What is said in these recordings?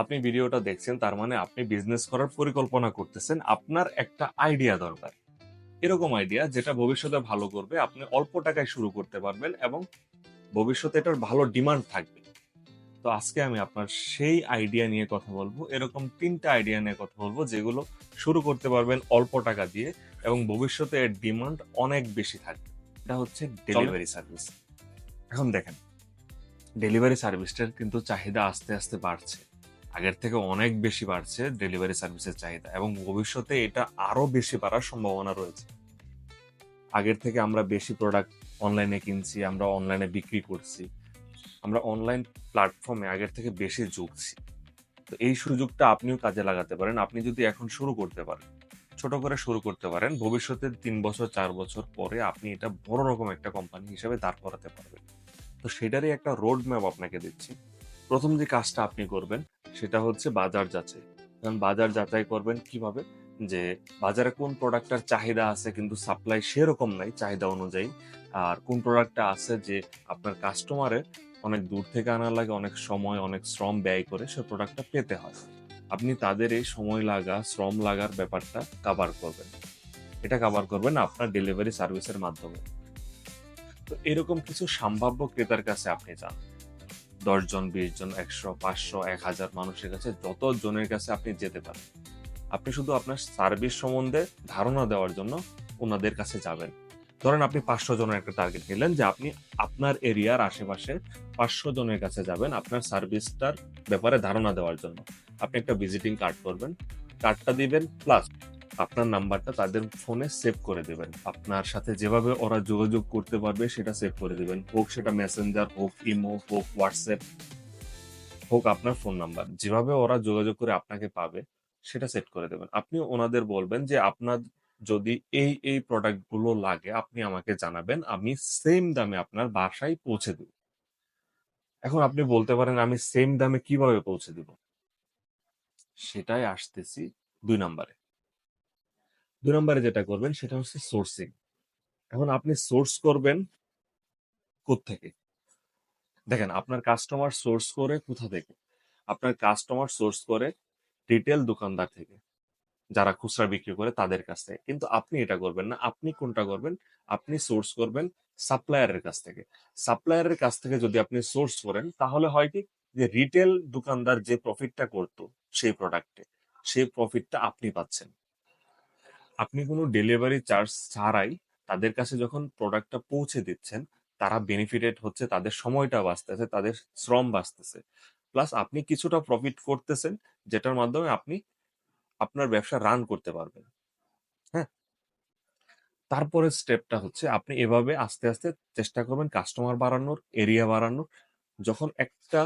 আপনি ভিডিওটা দেখছেন তার মানে আপনি বিজনেস করার পরিকল্পনা করতেছেন আপনার একটা আইডিয়া দরকার। এরকম আইডিয়া যেটা ভবিষ্যতে ভালো করবে আপনি অল্প টাকায় শুরু করতে পারবেন এবং ভবিষ্যতে এটার ভালো ডিমান্ড থাকবে। তো আজকে আমি আপনার সেই আইডিয়া নিয়ে কথা বলব এরকম তিনটা আইডিয়া নিয়ে কথা বলব যেগুলো শুরু করতে পারবেন অল্প টাকা দিয়ে এবং ভবিষ্যতে এর ডিমান্ড অনেক বেশি থাকবে। এটা হচ্ছে ডেলিভারি সার্ভিস এখন দেখেন ডেলিভারি সার্ভিসটার কিন্তু চাহিদা আস্তে আস্তে বাড়ছে। আগের থেকে অনেক বেশি বাড়ছে ডেলিভারি সার্ভিসের চাহিদা এবং ভবিষ্যতে এটা আরও বেশি বাড়ার সম্ভাবনা রয়েছে। আগের থেকে আমরা বেশি প্রোডাক্ট অনলাইনে কিনছি, আমরা অনলাইনে বিক্রি করছি, আমরা অনলাইন প্ল্যাটফর্মে আগের থেকে বেশি ঝুঁকছি তো এই সুযোগটা আপনিও কাজে লাগাতে পারেন। আপনি যদি এখন শুরু করতে পারেন, ছোট করে শুরু করতে পারেন, ভবিষ্যতে তিন বছর, চার বছর পরে আপনি এটা বড় রকম একটা কোম্পানি হিসেবে দাঁড় করাতে পারবেন। তো সেটারই একটা রোড ম্যাপ আপনাকে দিচ্ছি। প্রথম যে কাজটা আপনি করবেন সেটা হচ্ছে বাজার যাচাই। কারণ বাজার যাচাই করবেন কীভাবে? যে বাজারে কোন প্রোডাক্টটার চাহিদা আছে কিন্তু সাপ্লাই সেরকম নাই চাহিদা অনুযায়ী। আর কোন প্রোডাক্টটা আছে যে আপনার কাস্টমারের অনেক দূর থেকে আনা লাগে, অনেক সময়, অনেক শ্রম ব্যয় করে সে প্রোডাক্টটা পেতে হয়। আপনি তাদের এই সময় লাগা, শ্রম লাগার ব্যাপারটা কাভার করবেন। এটা কাভার করবেন আপনার ডেলিভারি সার্ভিসের মাধ্যমে। তো এরকম কিছু সম্ভাব্য ক্রেতার কাছে আপনি যান। দশ জন, বিশ জন, একশো, পাঁচশো, এক হাজার মানুষের কাছে যত জনের কাছে আপনি যেতে পারেন। আপনি শুধু আপনার সার্ভিস সম্বন্ধে ধারণা দেওয়ার জন্য ওনাদের কাছে যাবেন। ধরেন আপনি পাঁচশো জনের একটা টার্গেট নিলেন যে আপনি আপনার এরিয়ার আশেপাশে পাঁচশো জনের কাছে যাবেন আপনার সার্ভিসটার ব্যাপারে ধারণা দেওয়ার জন্য। আপনি একটা ভিজিটিং কার্ড করবেন। কার্ডটা দিবেন প্লাস আপনার নাম্বারটা তাদের ফোনে সেভ করে দেবেন। আপনার সাথে যেভাবে ওরা যোগাযোগ করতে পারবে, সেটা সেভ করে দেবেন। হোক সেটা মেসেঞ্জার হোক ইমো হোক হোয়াটসঅ্যাপ হোক আপনার ফোন নাম্বার যেভাবে ওরা যোগাযোগ করে আপনাকে পাবে, সেটা সেট করে দেবেন। আপনি ওনাদের বলবেন যে, আপনার যদি এই এই প্রোডাক্টগুলো লাগে, আপনি আমাকে জানাবেন, আমি সেম দামে আপনার বাসায় পৌঁছে দেব। এখন আপনি বলতে পারেন, আমি সেম দামে কীভাবে পৌঁছে দিব? সেটাই আসতেছি দুই নম্বরে। দুই নম্বরে যেটা করবেন, সেটা হচ্ছে সোর্সিং এখন আপনি সোর্স করবেন থেকে দেখেন, আপনার কাস্টমার সোর্স করে কোথা থেকে? আপনার কাস্টমার সোর্স করে রিটেল দোকানদার থেকে, যারা খুচরা বিক্রি করে তাদের কাছ থেকে। কিন্তু আপনি এটা করবেন না, আপনি কোনটা করবেন? আপনি সোর্স করবেন সাপ্লায়ারের কাছ থেকে। সাপ্লায়ারের কাছ থেকে যদি আপনি সোর্স করেন, তাহলে হয় কি? যে রিটেল দোকানদার যে প্রফিটটা করতো, সেই প্রোডাক্টে সেই প্রফিটটা আপনি পাচ্ছেন। আপনি কোনো ডেলিভারি চার্জ ছাড়াই তাদের কাছে যখন প্রোডাক্টটা পৌঁছে দিচ্ছেন, তারা বেনিফিটেড হচ্ছে, তাদের সময়টা বাঁচতেছে, তাদের শ্রম বাঁচতেছে। প্লাস আপনি কিছুটা প্রফিট করতেছেন, যেটার মাধ্যমে আপনি আপনার ব্যবসা রান করতে পারবেন। হ্যাঁ? তারপরে স্টেপটা হচ্ছে আপনি এভাবে আস্তে আস্তে চেষ্টা করবেন কাস্টমার বাড়ানোর এরিয়া বাড়ানোর। যখন একটা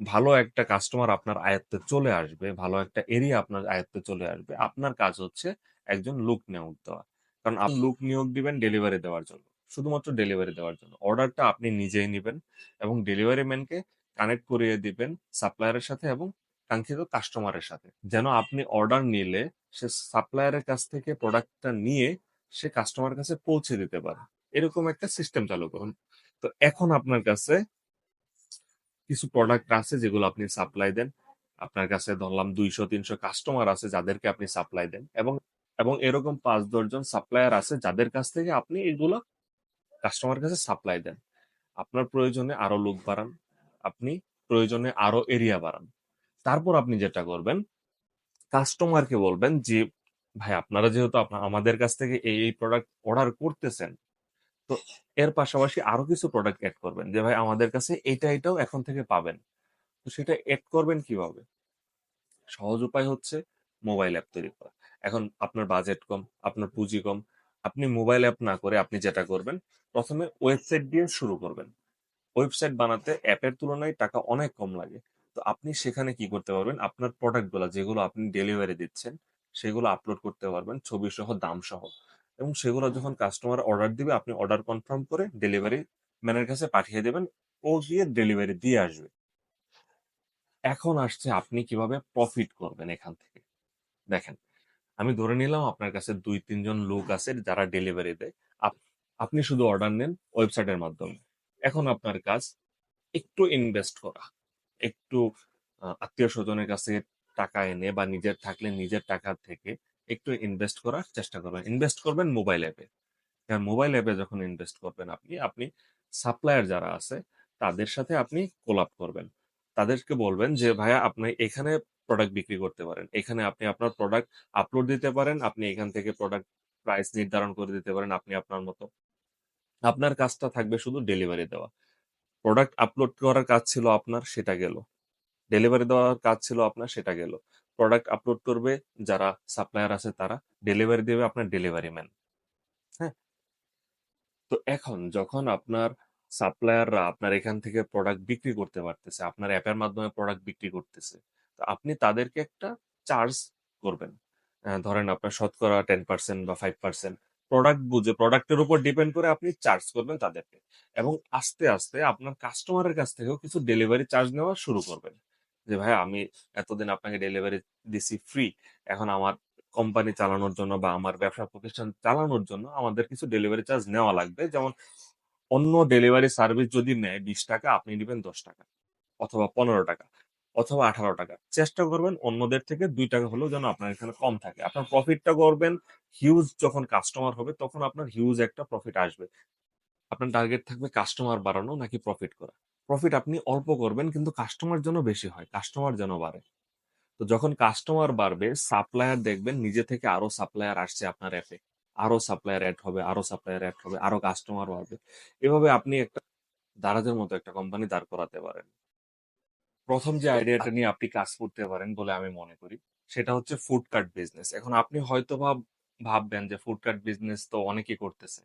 ভালো একটা কাস্টমার আপনার আয়ত্তে চলে আসবে, ভালো একটা এরিয়া আপনার আয়ত্তে চলে আসবে, আপনার কাজ হচ্ছে একজন লোক নিয়োগ দেওয়া। কারণ আপনি লোক নিয়োগ দিবেন ডেলিভারি দেওয়ার জন্য। শুধুমাত্র ডেলিভারি দেওয়ার জন্য। অর্ডারটা আপনি নিজেই নেবেন এবং ডেলিভারি ম্যানকে কানেক্ট করিয়ে দিবেন সাপ্লায়ারের সাথে এবং কাঙ্ক্ষিত কাস্টমারের সাথে। যেন আপনি অর্ডার নিলে সে সাপ্লায়ারের কাছ থেকে প্রোডাক্টটা নিয়ে সে কাস্টমার কাছে পৌঁছে দিতে পারে। এরকম একটা সিস্টেম চালু করুন। তো এখন আপনার কাছে কিছু প্রোডাক্ট আছে যেগুলো আপনি সাপ্লাই দেন। আপনার কাছে ধরলাম দুইশো তিনশো কাস্টমার আছে যাদেরকে আপনি সাপ্লাই দেন এবং এবং এরকম পাঁচ দশজন সাপ্লায়ার আছে যাদের কাছ থেকে আপনি এগুলো কাস্টমার কাছে সাপ্লাই দেন। আপনার প্রয়োজনে আরও লোক বাড়ান, আপনি প্রয়োজনে আরও এরিয়া বাড়ান। তারপর আপনি যেটা করবেন কাস্টমারকে বলবেন যে, ভাই, আপনারা যেহেতু আমাদের কাছ থেকে এই এই প্রোডাক্ট অর্ডার করতেছেন, তো এর পাশাপাশি আরও কিছু প্রোডাক্ট অ্যাড করবেন যে, ভাই, আমাদের কাছে এটা, এটাও এখন থেকে পাবেন। তো সেটা অ্যাড করবেন কীভাবে? সহজ উপায় হচ্ছে মোবাইল অ্যাপ তৈরি করা। এখন আপনার বাজেট কম, আপনার পুঁজি কম, আপনি মোবাইল অ্যাপ না করে আপনি যেটা করবেন, প্রথমে ওয়েবসাইট দিয়ে শুরু করবেন। ওয়েবসাইট বানাতে অ্যাপের তুলনায় টাকা অনেক কম লাগে। তো আপনি সেখানে কি করতে পারবেন, আপনার প্রোডাক্টগুলো যেগুলো আপনি ডেলিভারি দিচ্ছেন, সেগুলো আপলোড করতে পারবেন, ছবি সহ, দাম সহ। এবং সেগুলো যখন কাস্টমার অর্ডার দিবে, আপনি অর্ডার কনফার্ম করে ডেলিভারি ম্যানের কাছে পাঠিয়ে দেবেন, ও গিয়ে ডেলিভারি দিয়ে আসবে। এখন আসছে আপনি কীভাবে প্রফিট করবেন এখান থেকে। দেখেন আমি ধরে নিলাম আপনার কাছে দুই তিনজন লোক আছে যারা ডেলিভারি দেয় আপ- আপনি শুধু অর্ডার নেন ওয়েবসাইটের মাধ্যমে এখন আপনার কাজ একটু ইনভেস্ট করা একটু আ আত্মীয়-স্বজনের কাছে টাকা এনে বা নিজের থাকলে নিজের টাকা থেকে একটু ইনভেস্ট করার চেষ্টা করবেন। ইনভেস্ট করবেন মোবাইল অ্যাপে। হ্যাঁ, মোবাইল অ্যাপে যখন ইনভেস্ট করবেন আপনি, আপনি সাপ্লায়ার যারা আছে তাদের সাথে আপনি কোলাব করবেন। তাদেরকে বলবেন যে, "ভাইয়া আপনি এখানে প্রোডাক্ট বিক্রি করতে পারেন। এখানে আপনি আপনার প্রোডাক্ট আপলোড দিতে পারেন। আপনি এখান থেকে প্রোডাক্ট প্রাইস নির্ধারণ করে দিতে পারেন আপনি আপনার মতো। আপনার কাজটা থাকবে শুধু ডেলিভারি দেওয়া। প্রোডাক্ট আপলোড করার কাজ ছিল আপনার, সেটা গেল। ডেলিভারি দেওয়ার কাজ ছিল আপনার, সেটা গেল। প্রোডাক্ট আপলোড করবে যারা সাপ্লায়ার আছে তারা, ডেলিভারি দেবে আপনার ডেলিভারি ম্যান। হ্যাঁ? তো এখন যখন আপনার সাপ্লায়াররা আপনার এখান থেকে প্রোডাক্ট বিক্রি করতে পারতেছে, আপনার অ্যাপের মাধ্যমে প্রোডাক্ট বিক্রি করতেছে। আপনি তাদেরকে একটা চার্জ করবেন। ধরেন আপনার শতকরা 10% বা ফাইভ পার্সেন্ট প্রোডাক্ট বুঝে প্রোডাক্টের উপর ডিপেন্ড করে আপনি চার্জ করবেন তাদেরকে। এবং আস্তে, আস্তে আপনার কাস্টমারের কাছ থেকেও কিছু ডেলিভারি চার্জ নেওয়া শুরু করবেন। যে ভাইয়া আমি এতদিন আপনাকে ডেলিভারি দিছি ফ্রি। এখন আমার কোম্পানি চালানোর জন্য বা আমার ব্যবসা প্রতিষ্ঠান চালানোর জন্য আমাদের কিছু ডেলিভারি চার্জ নেওয়া লাগবে। যেমন অন্য ডেলিভারি সার্ভিস যদি নেয় ৳20 আপনি নেবেন দশ টাকা অথবা ৳15 অথবা ৳18 চেষ্টা করবেন অন্যদের থেকে দুই টাকা হলেও যেন আপনার এখানে কম থাকে। আপনার প্রফিটটা করবেন হিউজ যখন কাস্টমার হবে তখন আপনার হিউজ একটা প্রফিট আসবে। আপনার টার্গেট থাকবে কাস্টমার বাড়ানো নাকি প্রফিট করা। প্রফিট আপনি অল্প করবেন কিন্তু কাস্টমার যেন বেশি হয়, কাস্টমার যেন বাড়ে। তো যখন কাস্টমার বাড়বে সাপ্লায়ার দেখবেন নিজে থেকে আরও সাপ্লায়ার আসছে আপনার অ্যাপে। আরও সাপ্লায়ার এড হবে, আরও সাপ্লায়ার এড হবে, আরও কাস্টমার বাড়বে। এভাবে আপনি একটা দারাজের মতো একটা কোম্পানি দাঁড় করাতে পারেন। ১ম যে আইডিয়াটা নিয়ে আপনি কাজ করতে পারেন বলে আমি মনে করি, সেটা হচ্ছে ফুড কার্ট বিজনেস। এখন আপনি হয়তো ভাব ভাববেন যে ফুড কার্ট বিজনেস তো অনেকেই করতেছে।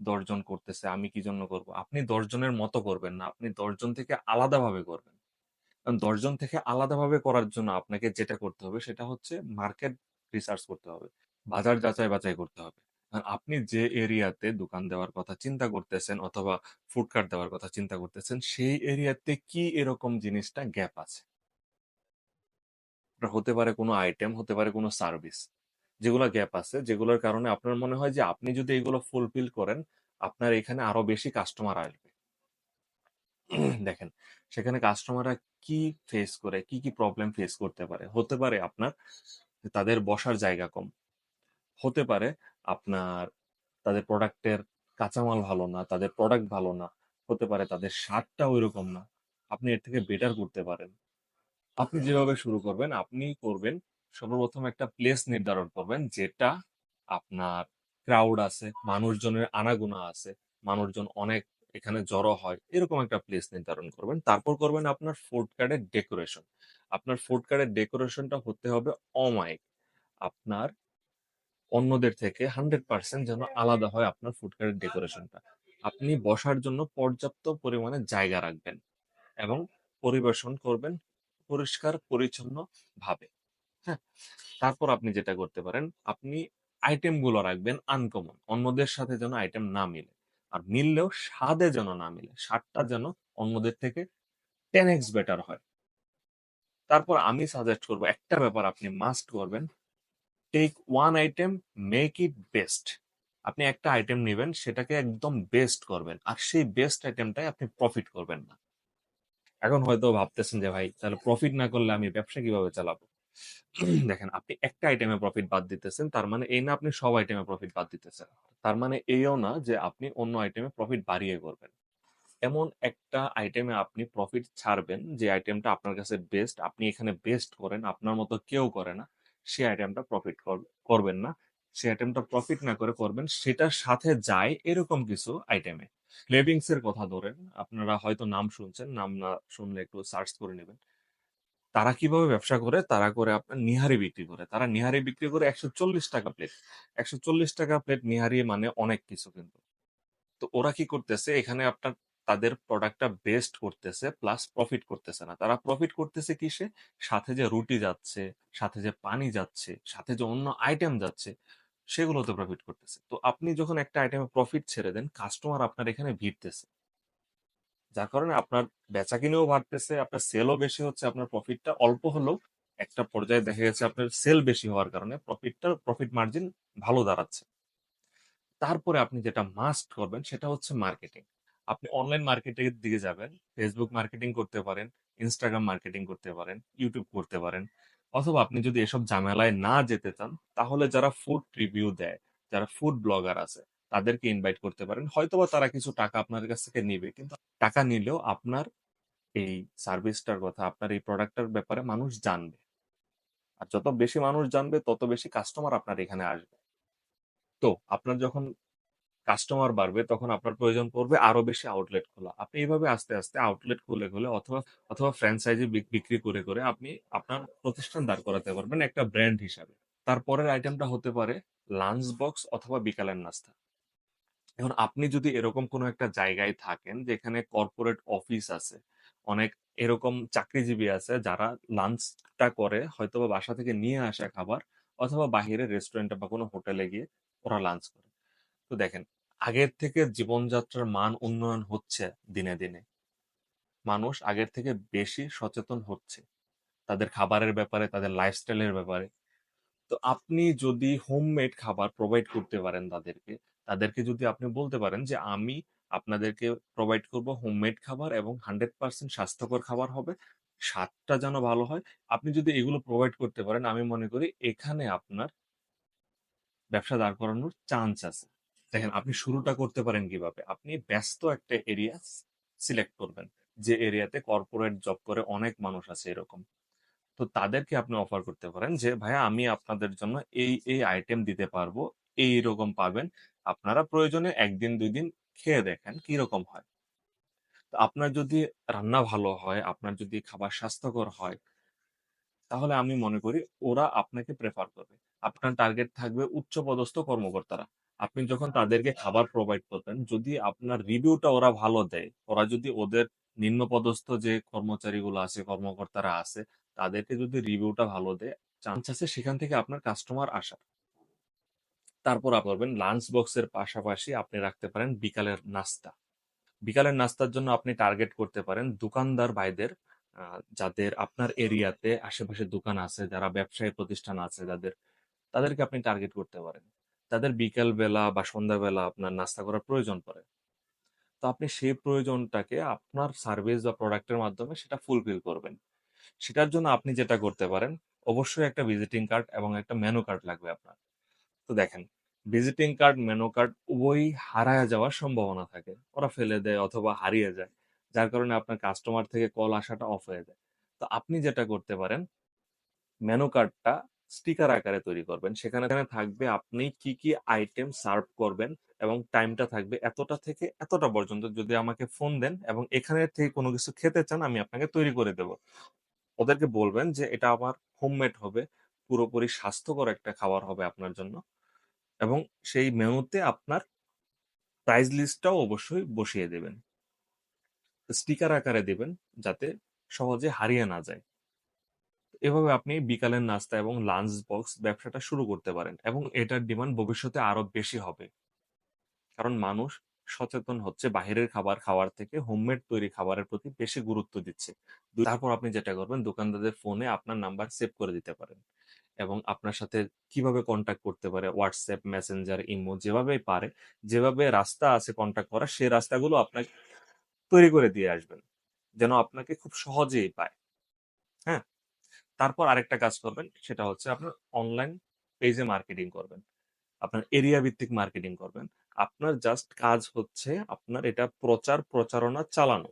দশজন করতেছে, আমি কি জন্য করব? আপনি দশজনের মতো করবেন না। আপনি দশজন থেকে আলাদাভাবে করবেন। কারণ ১০ জন থেকে আলাদাভাবে করার জন্য আপনাকে যেটা করতে হবে সেটা হচ্ছে মার্কেট রিসার্চ করতে হবে। বাজার যাচাই-বাছাই করতে হবে। আর আপনি যে এরিয়াতে দোকান দেওয়ার কথা চিন্তা করতেছেন অথবা ফুড কার্ট দেওয়ার কথা চিন্তা করতেছেন, সেই এরিয়াতে কি এরকম জিনিসটা গ্যাপ আছে? হতে পারে কোনো আইটেম, হতে পারে কোনো সার্ভিস। যেগুলো গ্যাপ আছে, যেগুলোর কারণে আপনার মনে হয় যে আপনি যদি এগুলো ফুলফিল করেন, আপনার এখানে আরও বেশি কাস্টমার আসবে। দেখেন, সেখানে কাস্টমাররা কি ফেস করে, কি, কি প্রবলেম ফেস করতে পারে? হতে পারে আপনার তাদের বসার জায়গা কম। হতে পারে আপনার তাদের প্রোডাক্টের কাঁচামাল ভালো না, তাদের প্রোডাক্ট ভালো না। হতে পারে তাদের স্বাদটা ঐরকম না। আপনি এর থেকে বেটার করতে পারেন। আপনি যেভাবে শুরু করবেন, আপনি করবেন সর্বপ্রথম একটা প্লেস নির্ধারণ করবেন যেটা আপনার ক্রাউড আছে, মানুষজনের আনাগোনা আছে, মানুষজন অনেক এখানে জড়ো হয়। এরকম একটা প্লেস নির্ধারণ করবেন। তারপর করবেন আপনার ফুড কার্টের ডেকোরেশন। আপনার ফুড কার্টের ডেকোরেশনটা হতে হবে অমায়িক। আপনার অন্যদের থেকে 100% যেন আলাদা হয় আপনার ফুড কার্টের ডেকোরেশনটা। আপনি বসার জন্য পর্যাপ্ত পরিমাণে জায়গা রাখবেন এবং পরিবেশন করবেন পরিষ্কার পরিচ্ছন্ন ভাবে হ্যাঁ? তারপর আপনি যেটা করতে পারেন, আপনি আইটেমগুলো রাখবেন আনকমন। অন্যদের সাথে যেন আইটেম না মিলে। আর মিললেও স্বাদে যেন না মিলে। স্বাদটা যেন অন্যদের থেকে 10x বেটার হয়। তারপর আমি সাজেস্ট করব একটা ব্যাপার আপনি মাস্ট করবেন। Take one item, make it best. আপনি একটা আইটেম নিবেন, সেটাকে একদম বেস্ট করবেন। আর সেই বেস্ট আইটেমটাই আপনি প্রফিট করবেন না। এখন হয়তো ভাবতেছেন যে ভাই তাহলে প্রফিট না করলে আমি ব্যবসা কীভাবে চালাবো? দেখেন আপনি একটা আইটেমে প্রফিট বাদ দিতেছেন, তার মানে এই না আপনি সব আইটেমে প্রফিট বাদ দিতেছেন। তার মানে এইও না যে আপনি অন্য আইটেমে প্রফিট বাড়িয়ে করবেন। এমন একটা আইটেমে আপনি প্রফিট ছাড়বেন যে আইটেমটা আপনার কাছে বেস্ট, আপনি এখানে বেস্ট করেন, আপনার মতো কেউ করে না। সেই আইটেমটা প্রফিট করবেন না। সেই আইটেমটা প্রফিট না করে করবেন সেটার সাথে যায় এরকম কিছু আইটেমে। ক্রেভিংস এর কথা ধরেন, আপনারা হয়তো নাম শুনছেন, নাম না শুনলে একটু সার্চ করে নেবেন তারা কীভাবে ব্যবসা করে? তারা করে আপনার নিহারি বিক্রি করে। তারা নিহারি বিক্রি করে ৳১৪০ প্লেট। ৳১৪০ প্লেট নিহারি মানে অনেক কিছু কিন্তু। তো ওরা কি করতেছে? এখানে আপনার তাদের প্রোডাক্টটা বেস্ট করতেছে প্লাস প্রফিট করতেছে না। তারা প্রফিট করতেছে কিসে? সাথে যে রুটি যাচ্ছে, সাথে যে পানি যাচ্ছে, সাথে যে অন্য আইটেম যাচ্ছে, সেগুলোতে প্রফিট করতেছে। তো আপনি যখন একটা আইটেমে প্রফিট ছেড়ে দেন, কাস্টমার আপনার এখানে ভিড়তেছে। যার কারণে আপনার বেচাকেনাও বাড়তেছে, আপনার সেলও বেশি হচ্ছে, আপনার প্রফিটটা অল্প হলেও একটা পর্যায়ে দেখা গেছে আপনার সেল বেশি হওয়ার কারণে প্রফিটটা প্রফিট মার্জিন ভালো দাঁড়াচ্ছে। তারপরে আপনি যেটা মাস্ট করবেন সেটা হচ্ছে মার্কেটিং। আপনি অনলাইন মার্কেটিং এর দিকে যাবেন। ফেসবুক মার্কেটিং করতে পারেন, ইনস্টাগ্রাম মার্কেটিং করতে পারেন ইউটিউব করতে পারেন অথবা আপনি যদি এসব ঝামেলায় না যেতে চান তাহলে যারা ফুড রিভিউ দেয় যারা ফুড ব্লগার আছে তাদেরকে ইনভাইট করতে পারেন হয়তোবা তারা কিছু টাকা আপনার কাছ থেকে নিবে কিন্তু টাকা নিলেও আপনার এই সার্ভিসটার কথা আপনার এই প্রোডাক্টটার ব্যাপারে মানুষ জানবে আর যত বেশি মানুষ জানবে তত বেশি কাস্টমার আপনার এখানে আসবে তো আপনার যখন কাস্টমার বাড়বে, তখন আপনার প্রয়োজন পড়বে আরও বেশি আউটলেট খোলা। আপনি এইভাবে আস্তে আস্তে আউটলেট খুলে খুলে অথবা অথবা ফ্র্যাঞ্চাইজি বিক্রি করে করে আপনি আপনার প্রতিষ্ঠান দাঁড় করাতে পারবেন একটা ব্র্যান্ড হিসাবে। তারপরের আইটেমটা হতে পারে লাঞ্চ বক্স অথবা বিকালের নাস্তা। এখন আপনি যদি এরকম কোনো একটা জায়গায় থাকেন যেখানে কর্পোরেট অফিস আছে, অনেক এরকম চাকরিজীবী আছে যারা লাঞ্চটা করে হয়তোবা বাসা থেকে নিয়ে আসা খাবার অথবা বাহিরে রেস্টুরেন্টে বা কোনো হোটেলে গিয়ে ওরা লাঞ্চ করে। তো দেখেন আগের থেকে জীবনযাত্রার মান উন্নয়ন হচ্ছে দিনে দিনে। মানুষ আগের থেকে বেশি সচেতন হচ্ছে। তাদের খাবারের ব্যাপারে, তাদের লাইফস্টাইলের ব্যাপারে। তো আপনি যদি হোমমেড খাবার প্রোভাইড করতে পারেন তাদেরকে তাদেরকে যদি আপনি বলতে পারেন যে, আমি আপনাদেরকে প্রোভাইড করব হোমমেড খাবার এবং হান্ড্রেড পার্সেন্ট স্বাস্থ্যকর খাবার হবে, স্বাদটা যেন ভালো হয়। আপনি যদি এগুলো প্রোভাইড করতে পারেন, আমি মনে করি এখানে আপনার ব্যবসা দাঁড় করানোর চান্স আছে। দেখেন, আপনি শুরুটা করতে পারেন কীভাবে? আপনি ব্যস্ত একটা এরিয়া সিলেক্ট করবেন, যে এরিয়াতে কর্পোরেট জব করে অনেক মানুষ আছে এরকম। তো তাদেরকে আপনি অফার করতে পারেন যে, ভাইয়া, আমি আপনাদের জন্য এই এই আইটেম দিতে পারব, এই রকম পাবেন। আপনারা প্রয়োজনে একদিন দুই দিন খেয়ে দেখেন কি রকম হয়। তো আপনার যদি রান্না ভালো হয়, আপনার যদি খাবার স্বাস্থ্যকর হয়, তাহলে আমি মনে করি ওরা আপনাকে প্রেফার করবে। আপনার টার্গেট থাকবে উচ্চপদস্থ কর্মকর্তারা। আপনি যখন তাদেরকে খাবার প্রোভাইড করবেন যদি আপনার রিভিউটা ওরা ভালো দেয়, ওরা যদি ওদের নিম্নপদস্থ যে কর্মচারীগুলো আছে, কর্মকর্তারা আছে, তাদেরকে যদি রিভিউটা ভালো দেয় চান্স আছে সেখান থেকে আপনার কাস্টমার আসার। তারপর আপনি করবেন লাঞ্চ বক্সের পাশাপাশি আপনি রাখতে পারেন বিকালের নাস্তা। বিকালের নাস্তার জন্য আপনি টার্গেট করতে পারেন দোকানদার ভাইদের যাদের আপনার এরিয়াতে আশেপাশে দোকান আছে, যারা ব্যবসায়ী প্রতিষ্ঠান আছে, যাদের, তাদেরকে আপনি টার্গেট করতে পারেন। তাদের বিকেল বেলা বা সন্ধ্যাবেলা আপনার নাস্তা করার প্রয়োজন পড়ে। তো আপনি সেই প্রয়োজনটাকে আপনার সার্ভিস বা প্রোডাক্টের মাধ্যমে সেটা ফুলফিল করবেন। সেটার জন্য আপনি যেটা করতে পারেন, অবশ্যই একটা ভিজিটিং কার্ড এবং একটা মেনু কার্ড লাগবে আপনার। তো দেখেন ভিজিটিং কার্ড মেনু কার্ড উভয়ই হারায় যাওয়ার সম্ভাবনা থাকে। ওরা ফেলে দেয় অথবা হারিয়ে যায়, যার কারণে আপনার কাস্টমার থেকে কল আসাটা অফ হয়ে যায়। তো আপনি যেটা করতে পারেন মেনু কার্ডটা স্টিকার আকারে তৈরি করবেন। সেখানে থাকবে আপনি কি কি আইটেম সার্ভ করবেন এবং টাইমটা থাকবে এতটা থেকে এতটা পর্যন্ত। যদি আমাকে ফোন দেন এবং এখানে থেকে কোনো কিছু খেতে চান, আমি আপনাকে তৈরি করে দেব। ওদেরকে বলবেন যে, এটা আমার হোমমেড হবে। পুরোপুরি স্বাস্থ্যকর একটা খাবার হবে আপনার জন্য। এবং সেই মেনুতে আপনার প্রাইস লিস্টটাও অবশ্যই বসিয়ে দেবেন। স্টিকার আকারে দেবেন যাতে সহজে হারিয়ে না যায়। এভাবে আপনি বিকালের নাস্তা এবং লাঞ্চ বক্স ব্যবসাটা শুরু করতে পারেন এবং এটার ডিমান্ড ভবিষ্যতে আরও বেশি হবে। কারণ মানুষ সচেতন হচ্ছে বাহিরের খাবার খাওয়ার থেকে হোমমেড তৈরি খাবারের প্রতি বেশি গুরুত্ব দিচ্ছে। তারপর আপনি যেটা করবেন, দোকানদারদের ফোনে আপনার নাম্বার সেভ করে দিতে পারেন এবং আপনার সাথে কীভাবে কন্ট্যাক্ট করতে পারে হোয়াটসঅ্যাপ মেসেঞ্জার ইমো যেভাবে পারে, যেভাবে রাস্তা আছে কন্ট্যাক্ট করার, সেই রাস্তাগুলো আপনাকে তৈরি করে দিয়ে আসবেন। যেন আপনাকে খুব সহজেই পায়। হ্যাঁ? তারপর আরেকটা কাজ করবেন, সেটা হচ্ছে আপনার অনলাইন পেজে মার্কেটিং করবেন। আপনার এরিয়া ভিত্তিক মার্কেটিং করবেন। আপনার জাস্ট কাজ হচ্ছে আপনার এটা প্রচার প্রচারণা চালানো।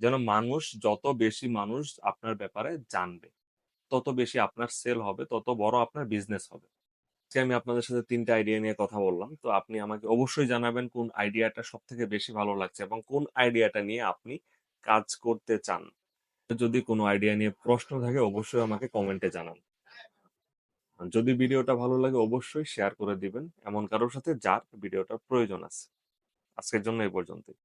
যেন মানুষ যত বেশি মানুষ আপনার ব্যাপারে জানবে, তত বেশি আপনার সেল হবে, তত বড় আপনার বিজনেস হবে। আজকে আমি আপনাদের সাথে তিনটা আইডিয়া নিয়ে কথা বললাম, তো আপনি আমাকে অবশ্যই জানাবেন কোন আইডিয়াটা সব থেকে বেশি ভালো লাগছে এবং কোন আইডিয়াটা নিয়ে আপনি কাজ করতে চান। যদি কোনো আইডিয়া নিয়ে প্রশ্ন থাকে, অবশ্যই আমাকে কমেন্টে জানান। যদি ভিডিওটা ভালো লাগে, অবশ্যই শেয়ার করে দিবেন। এমন কারোর সাথে যার ভিডিওটার প্রয়োজন আছে। আজকের জন্য এই পর্যন্তই।